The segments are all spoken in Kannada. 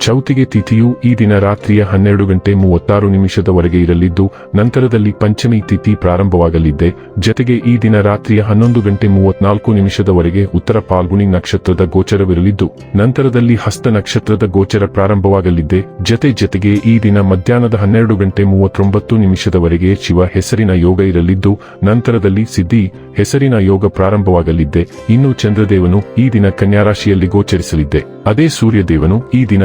ಚೌತಿಗೆ ತಿಥಿಯು ಈ ದಿನ ರಾತ್ರಿಯ ಹನ್ನೆರಡು ಗಂಟೆ ಮೂವತ್ತಾರು ನಿಮಿಷದವರೆಗೆ ಇರಲಿದ್ದು, ನಂತರದಲ್ಲಿ ಪಂಚಮಿ ತಿಥಿ ಪ್ರಾರಂಭವಾಗಲಿದ್ದೆ. ಜತೆಗೆ ಈ ದಿನ ರಾತ್ರಿಯ ಹನ್ನೊಂದು ಗಂಟೆ ಮೂವತ್ನಾಲ್ಕು ನಿಮಿಷದವರೆಗೆ ಉತ್ತರ ಪಾಲ್ಗುಣಿ ನಕ್ಷತ್ರದ ಗೋಚರವಿರಲಿದ್ದು, ನಂತರದಲ್ಲಿ ಹಸ್ತ ನಕ್ಷತ್ರದ ಗೋಚರ ಪ್ರಾರಂಭವಾಗಲಿದ್ದೆ. ಜತೆ ಜತೆಗೆ ಈ ದಿನ ಮಧ್ಯಾಹ್ನದ ಹನ್ನೆರಡು ಗಂಟೆ ಮೂವತ್ತೊಂಬತ್ತು ನಿಮಿಷದವರೆಗೆ ಶಿವ ಹೆಸರಿನ ಯೋಗ ಇರಲಿದ್ದು, ನಂತರದಲ್ಲಿ ಸಿದ್ಧಿ ಹೆಸರಿನ ಯೋಗ ಪ್ರಾರಂಭವಾಗಲಿದ್ದೆ. ಇನ್ನು ಚಂದ್ರದೇವನು ಈ ದಿನ ಕನ್ಯಾರಾಶಿಯಲ್ಲಿ ಗೋಚರಿಸಲಿದ್ದೆ. ಅದೇ ಸೂರ್ಯದೇವನು ಈ ದಿನ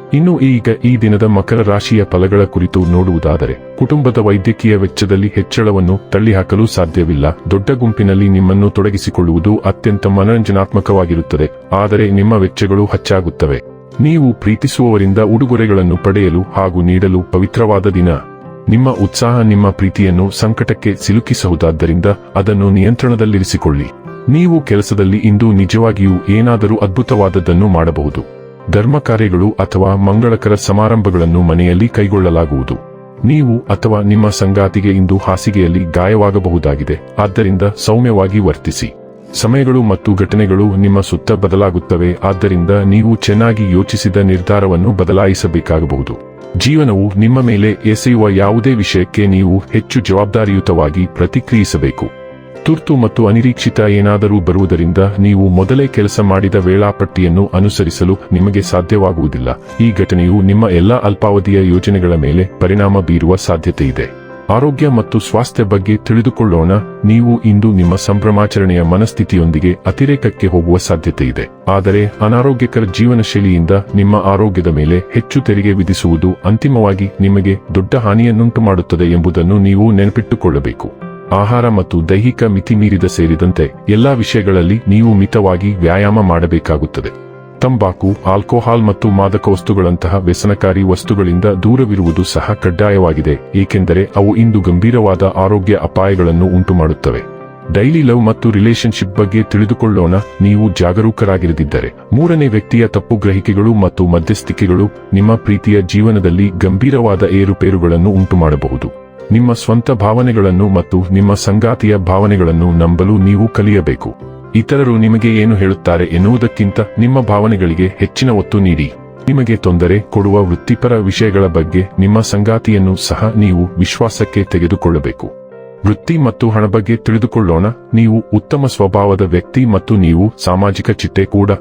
ಇನ್ನು ಈಗ ಈ ದಿನದ ಮಕರ ರಾಶಿಯ ಫಲಗಳ ಕುರಿತು ನೋಡುವುದಾದರೆ, ಕುಟುಂಬದ ವೈದ್ಯಕೀಯ ವೆಚ್ಚದಲ್ಲಿ ಹೆಚ್ಚಳವನ್ನು ತಳ್ಳಿಹಾಕಲು ಸಾಧ್ಯವಿಲ್ಲ. ದೊಡ್ಡ ಗುಂಪಿನಲ್ಲಿ ನಿಮ್ಮನ್ನು ತೊಡಗಿಸಿಕೊಳ್ಳುವುದು ಅತ್ಯಂತ ಮನರಂಜನಾತ್ಮಕವಾಗಿರುತ್ತದೆ. ಆದರೆ ನಿಮ್ಮ ವೆಚ್ಚಗಳು ಹೆಚ್ಚಾಗುತ್ತವೆ. ನೀವು ಪ್ರೀತಿಸುವವರಿಂದ ಉಡುಗೊರೆಗಳನ್ನು ಪಡೆಯಲು ಹಾಗೂ ನೀಡಲು ಪವಿತ್ರವಾದ ದಿನ. ನಿಮ್ಮ ಉತ್ಸಾಹ ನಿಮ್ಮ ಪ್ರೀತಿಯನ್ನು ಸಂಕಟಕ್ಕೆ ಸಿಲುಕಿಸಬಹುದಾದ್ದರಿಂದ ಅದನ್ನು ನಿಯಂತ್ರಣದಲ್ಲಿರಿಸಿಕೊಳ್ಳಿ. ನೀವು ಕೆಲಸದಲ್ಲಿ ಇಂದು ನಿಜವಾಗಿಯೂ ಏನಾದರೂ ಅದ್ಭುತವಾದದ್ದನ್ನು ಮಾಡಬಹುದು. ಧರ್ಮ ಕಾರ್ಯಗಳು ಅಥವಾ ಮಂಗಳಕರ ಸಮಾರಂಭಗಳನ್ನು ಮನೆಯಲ್ಲಿ ಕೈಗೊಳ್ಳಲಾಗುವುದು. ನೀವು ಅಥವಾ ನಿಮ್ಮ ಸಂಗಾತಿಗೆ ಇಂದು ಹಾಸಿಗೆಯಲ್ಲಿ ಗಾಯವಾಗಬಹುದಾಗಿದೆ. ಆದ್ದರಿಂದ ಸೌಮ್ಯವಾಗಿ ವರ್ತಿಸಿ. ಸಮಯಗಳು ಮತ್ತು ಘಟನೆಗಳು ನಿಮ್ಮ ಸುತ್ತ ಬದಲಾಗುತ್ತವೆ. ಆದ್ದರಿಂದ ನೀವು ಚೆನ್ನಾಗಿ ಯೋಚಿಸಿದ ನಿರ್ಧಾರವನ್ನು ಬದಲಾಯಿಸಬೇಕಾಗಬಹುದು. ಜೀವನವು ನಿಮ್ಮ ಮೇಲೆ ಎಸೆಯುವ ಯಾವುದೇ ವಿಷಯಕ್ಕೆ ನೀವು ಹೆಚ್ಚು ಜವಾಬ್ದಾರಿಯುತವಾಗಿ ಪ್ರತಿಕ್ರಿಯಿಸಬೇಕು. ತುರ್ತು ಮತ್ತು ಅನಿರೀಕ್ಷಿತ ಏನಾದರೂ ಬರುವುದರಿಂದ ನೀವು ಮೊದಲೇ ಕೆಲಸ ಮಾಡಿದ ವೇಳಾಪಟ್ಟಿಯನ್ನು ಅನುಸರಿಸಲು ನಿಮಗೆ ಸಾಧ್ಯವಾಗುವುದಿಲ್ಲ. ಈ ಘಟನೆಯು ನಿಮ್ಮ ಎಲ್ಲಾ ಅಲ್ಪಾವಧಿಯ ಯೋಜನೆಗಳ ಮೇಲೆ ಪರಿಣಾಮ ಬೀರುವ ಸಾಧ್ಯತೆ ಇದೆ ಆರೋಗ್ಯ ಮತ್ತು ಸ್ವಾಸ್ಥ್ಯ ಬಗ್ಗೆ ತಿಳಿದುಕೊಳ್ಳೋಣ. ನೀವು ಇಂದು ನಿಮ್ಮ ಸಂಭ್ರಮಾಚರಣೆಯ ಮನಸ್ಥಿತಿಯೊಂದಿಗೆ ಅತಿರೇಕಕ್ಕೆ ಹೋಗುವ ಸಾಧ್ಯತೆ ಇದೆ ಆದರೆ ಅನಾರೋಗ್ಯಕರ ಜೀವನ ಶೈಲಿಯಿಂದ ನಿಮ್ಮ ಆರೋಗ್ಯದ ಮೇಲೆ ಹೆಚ್ಚು ತೆರಿಗೆ ವಿಧಿಸುವುದು ಅಂತಿಮವಾಗಿ ನಿಮಗೆ ದೊಡ್ಡ ಹಾನಿಯನ್ನುಂಟು ಮಾಡುತ್ತದೆ ಎಂಬುದನ್ನು ನೀವು ನೆನಪಿಟ್ಟುಕೊಳ್ಳಬೇಕು. ಆಹಾರ ಮತ್ತು ದೈಹಿಕ ಮಿತಿಮೀರಿದ ಸೇರಿದಂತೆ ಎಲ್ಲಾ ವಿಷಯಗಳಲ್ಲಿ ನೀವು ಮಿತವಾಗಿ ವ್ಯಾಯಾಮ ಮಾಡಬೇಕಾಗುತ್ತದೆ. ತಂಬಾಕು, ಆಲ್ಕೋಹಾಲ್ ಮತ್ತು ಮಾದಕ ವಸ್ತುಗಳಂತಹ ವ್ಯಸನಕಾರಿ ವಸ್ತುಗಳಿಂದ ದೂರವಿರುವುದು ಸಹ ಕಡ್ಡಾಯವಾಗಿದೆ, ಏಕೆಂದರೆ ಅವು ಇಂದು ಗಂಭೀರವಾದ ಆರೋಗ್ಯ ಅಪಾಯಗಳನ್ನು ಉಂಟುಮಾಡುತ್ತವೆ. ಡೈಲಿ ಲವ್ ಮತ್ತು ರಿಲೇಶನ್ಶಿಪ್ ಬಗ್ಗೆ ತಿಳಿದುಕೊಳ್ಳೋಣ, ನೀವು ಜಾಗರೂಕರಾಗಿರದಿದ್ದರೆ. ಮೂರನೇ ವ್ಯಕ್ತಿಯ ತಪ್ಪು ಗ್ರಹಿಕೆಗಳು ಮತ್ತು ಮಧ್ಯಸ್ಥಿಕೆಗಳು ನಿಮ್ಮ ಪ್ರೀತಿಯ ಜೀವನದಲ್ಲಿ ಗಂಭೀರವಾದ ಏರುಪೇರುಗಳನ್ನು ಉಂಟುಮಾಡಬಹುದು. ನಿಮ್ಮ ಸ್ವಂತ ಭಾವನೆಗಳನ್ನು ಮತ್ತು ನಿಮ್ಮ ಸಂಗಾತಿಯ ಭಾವನೆಗಳನ್ನು ನಂಬಲು ನೀವು ಕಲಿಯಬೇಕು. ಇತರರು ನಿಮಗೆ ಏನು ಹೇಳುತ್ತಾರೆ ಎನ್ನುವುದಕ್ಕಿಂತ ನಿಮ್ಮ ಭಾವನೆಗಳಿಗೆ ಹೆಚ್ಚಿನ ಒತ್ತು ನೀಡಿ. ನಿಮಗೆ ತೊಂದರೆ ಕೊಡುವ ವೃತ್ತಿಪರ ವಿಷಯಗಳ ಬಗ್ಗೆ ನಿಮ್ಮ ಸಂಗಾತಿಯನ್ನು ಸಹ ನೀವು ವಿಶ್ವಾಸಕ್ಕೆ ತೆಗೆದುಕೊಳ್ಳಬೇಕು. ವೃತ್ತಿ ಮತ್ತು ಹಣ ಬಗ್ಗೆ ತಿಳಿದುಕೊಳ್ಳೋಣ. ನೀವು ಉತ್ತಮ ಸ್ವಭಾವದ ವ್ಯಕ್ತಿ ಮತ್ತು ನೀವು ಸಾಮಾಜಿಕ ಚಿಟ್ಟೆ ಕೂಡ.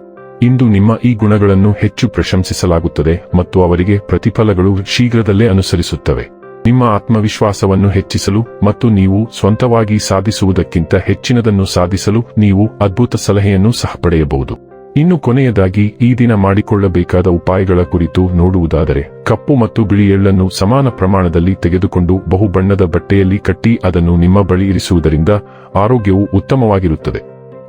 ಇಂದು ನಿಮ್ಮ ಈ ಗುಣಗಳನ್ನು ಹೆಚ್ಚು ಪ್ರಶಂಸಿಸಲಾಗುತ್ತದೆ ಮತ್ತು ಅವರಿಗೆ ಪ್ರತಿಫಲಗಳು ಶೀಘ್ರದಲ್ಲೇ ಅನುಸರಿಸುತ್ತವೆ. ನಿಮ್ಮ ಆತ್ಮವಿಶ್ವಾಸವನ್ನು ಹೆಚ್ಚಿಸಲು ಮತ್ತು ನೀವು ಸ್ವಂತವಾಗಿ ಸಾಧಿಸುವುದಕ್ಕಿಂತ ಹೆಚ್ಚಿನದನ್ನು ಸಾಧಿಸಲು ನೀವು ಅದ್ಭುತ ಸಲಹೆಯನ್ನು ಸಹ ಪಡೆಯಬಹುದು. ಇನ್ನು ಕೊನೆಯದಾಗಿ, ಈ ದಿನ ಮಾಡಿಕೊಳ್ಳಬೇಕಾದ ಉಪಾಯಗಳ ಕುರಿತು ನೋಡುವುದಾದರೆ, ಕಪ್ಪು ಮತ್ತು ಬಿಳಿ ಎಳ್ಳನ್ನು ಸಮಾನ ಪ್ರಮಾಣದಲ್ಲಿ ತೆಗೆದುಕೊಂಡು ಬಹುಬಣ್ಣದ ಬಟ್ಟೆಯಲ್ಲಿ ಕಟ್ಟಿ ಅದನ್ನು ನಿಮ್ಮ ಬಳಿ ಇರಿಸುವುದರಿಂದ ಆರೋಗ್ಯವು ಉತ್ತಮವಾಗಿರುತ್ತದೆ.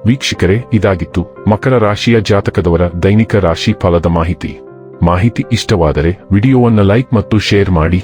ವೀಕ್ಷಕರೇ, ಇದಾಗಿತ್ತು ಮಕರ ರಾಶಿಯ ಜಾತಕದವರ ದೈನಿಕ ರಾಶಿ ಫಲದ ಮಾಹಿತಿ. ಮಾಹಿತಿ ಇಷ್ಟವಾದರೆ ವಿಡಿಯೋವನ್ನು ಲೈಕ್ ಮತ್ತು ಶೇರ್ ಮಾಡಿ.